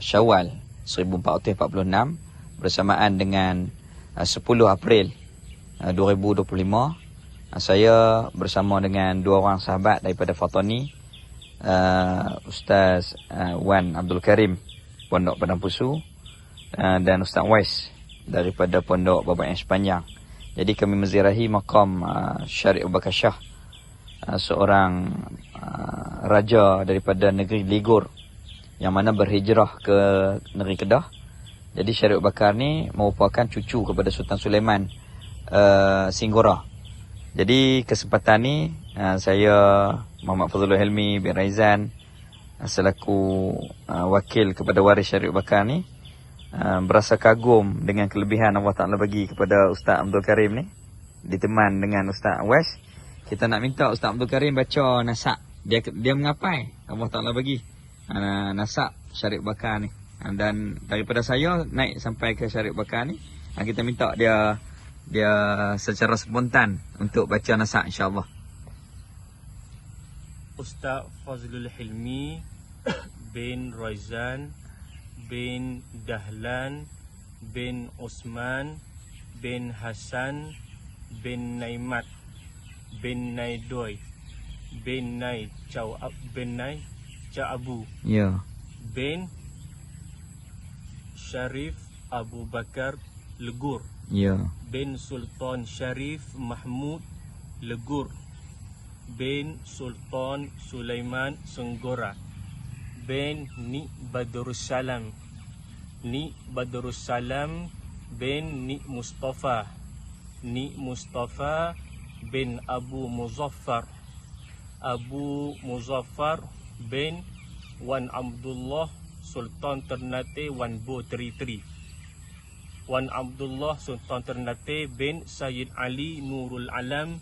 Syawal 1446 bersamaan dengan uh, 10 April uh, 2025 uh, saya bersama dengan dua orang sahabat daripada Fatani uh, Ustaz uh, Wan Abdul Karim Pondok Padang Pusu uh, dan Ustaz Wais daripada Pondok Babak yang Sepanjang. Jadi kami menziarahi makam uh, Syarif Shah uh, seorang uh, raja daripada negeri Ligor yang mana berhijrah ke negeri Kedah. Jadi Syarif Bakar ni merupakan cucu kepada Sultan Sulaiman uh, Singgora. Jadi kesempatan ni uh, saya Muhammad Fazlul Helmi bin Raizan uh, selaku uh, wakil kepada waris Syarif Bakar ni uh, berasa kagum dengan kelebihan Allah Taala bagi kepada Ustaz Abdul Karim ni diteman dengan Ustaz Wes kita nak minta Ustaz Abdul Karim baca nasak dia dia mengapai Allah Taala bagi nasak Syarif Bakar ni. Dan daripada saya naik sampai ke Syarif Bakar ni uh, kita minta dia dia secara spontan untuk baca nasak insyaallah. Ustaz Fazlul Hilmi bin Raizan bin Dahlan bin Osman bin Hasan bin Naimat bin Naidoy bin Nai Chow bin Nai Cha Abu. Ya. Bin Sharif Abu Bakar Legur. Ya. Bin Sultan Sharif Mahmud Legur. Bin Sultan Sulaiman Senggora. Bin Ni Badrussalam. Ni Badrussalam bin Ni Mustafa. Ni Mustafa bin Abu Muzaffar. Abu Muzaffar bin Wan Abdullah Sultan Ternate Wan Bo Tri Tri. Wan Abdullah Sultan Ternate bin Sayyid Ali Nurul Alam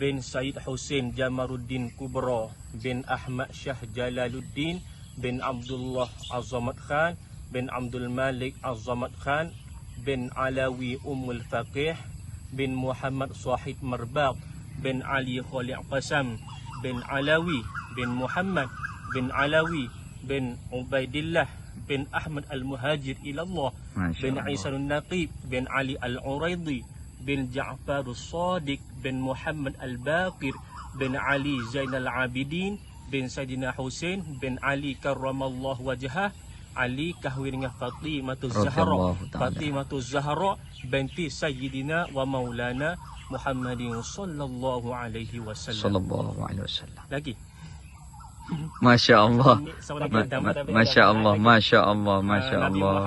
bin Sayyid Hussein Jamaluddin Kubra bin Ahmad Shah Jalaluddin bin Abdullah Azamat Khan bin Abdul Malik Azamat Khan bin Alawi Ummul Faqih bin Muhammad Sahid Marbaq bin Ali Khalid Qasam bin Alawi bin Muhammad bin Alawi bin Ubaidillah bin Ahmad Al-Muhajir ila Allah bin. Isa Al-Naqib bin Ali Al-Uraidi bin Ja'far Al-Sadiq bin Muhammad Al-Baqir bin Ali Zainal Abidin bin Sayyidina Hussein bin Ali karramallahu wajhah Ali kahwin dengan Fatimah Zahra Radhiyallahu ta'ala. Fatimah Zahra binti Sayyidina wa Maulana Muhammadin sallallahu alaihi wasallam. sallallahu alaihi wasallam Lagi. Masya Allah. Ma- ma- Masya Allah Masya Allah Masya Allah